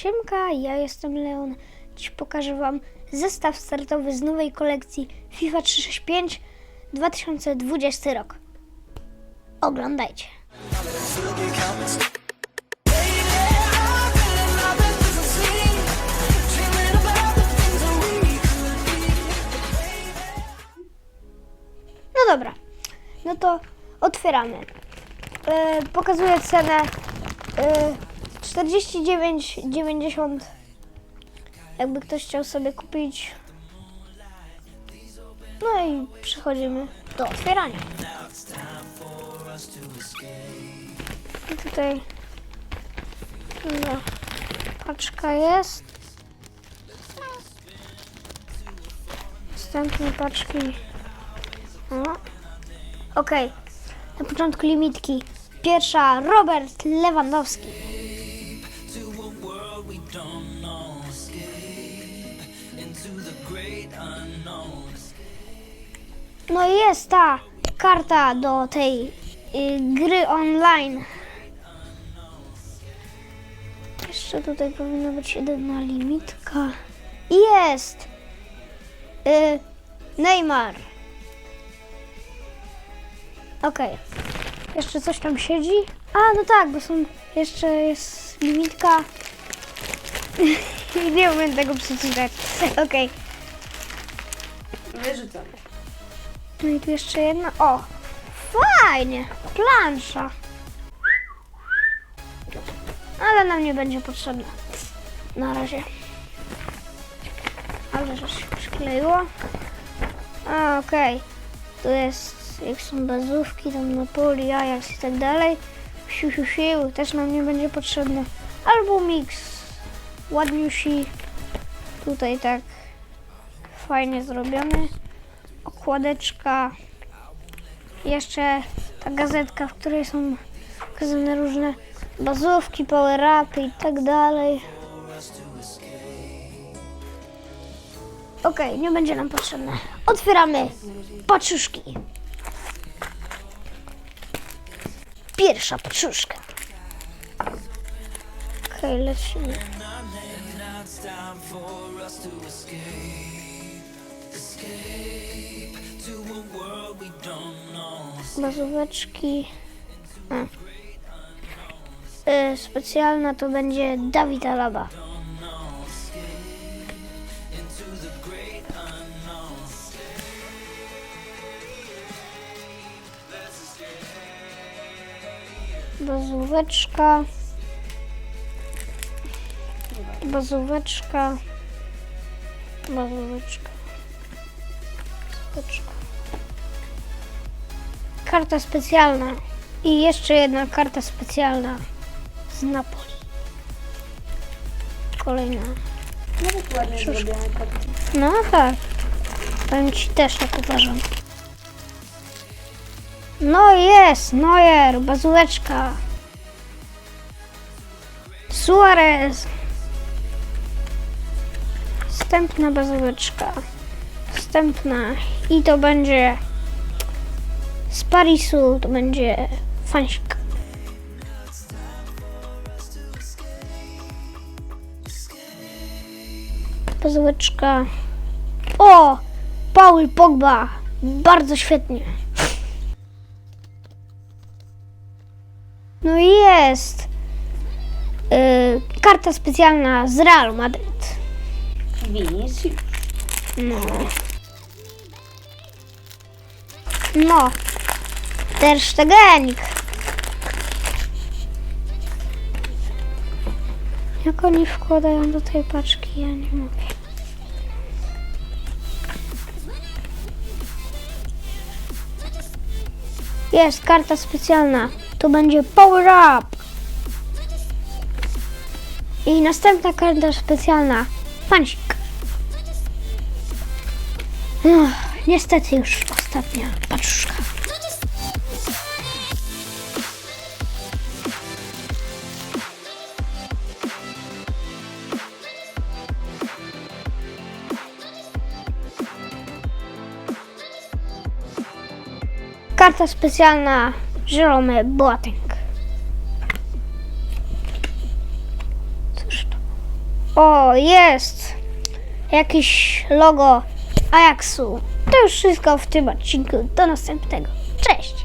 Siemka, ja jestem Leon. Dziś pokażę Wam zestaw startowy z nowej kolekcji FIFA 365 2020 rok. Oglądajcie. No dobra, no to otwieramy. E, pokazuję cenę e, 49,90 jakby ktoś chciał sobie kupić. No i przechodzimy do otwierania. I tutaj no, paczka jest. Następne paczki. O. Okej. Na początku limitki. Pierwsza Robert Lewandowski. No i jest ta karta do tej y, gry online. Jeszcze tutaj powinna być jedna limitka. Jest! Y, Neymar. Okej. Jeszcze coś tam siedzi? A, no tak, bo są... Jeszcze jest limitka. Nie umiem tego przeczytać. Okej. Wyrzucam. No i tu jeszcze jedna. O! Fajnie! Plansza. Ale nam nie będzie potrzebna. Na razie. Ale że się przykleiło. A, okej. Tu jest, jak są bazówki, tam Napoli, Ajax i tak dalej. Siu, siu, siu. Też nam nie będzie potrzebne. Albo mix. Ładniusi. Tutaj tak fajnie zrobiony okładeczka, jeszcze ta gazetka, w której są pokazane różne bazówki, power-upy i tak dalej. Okej, nie będzie nam potrzebne. Otwieramy paczuszki. Pierwsza paczuszka. Okej, lecimy. Bazóweczki. A. Y, specjalna to będzie Dawid Alaba. Bazóweczka. Bazóweczka. Bazóweczka karta specjalna i jeszcze jedna karta specjalna z Napoli. Kolejna. Nawet ładnie zrobione karty. No tak. Powiem ci też tak uważam. No jest, Neuer, bazóweczka. Suarez. Wstępna bazóweczka. Wstępna. I to będzie z Parisu, to będzie fansik. Bazóweczka. O! Paul Pogba. Bardzo świetnie. No i jest. Yy, karta specjalna z Real Madryt. Vinicius. No. No. Ter Stegenik. Jak oni wkładają do tej paczki, ja nie mogę. Jest karta specjalna. To będzie Power Up. I następna karta specjalna. Fansik. Ach, niestety już ostatnia paczuszka. Karta specjalna Jerome Boateng. Cóż to? O, jest! Jakieś logo Ajaxu. To już wszystko w tym odcinku. Do następnego. Cześć!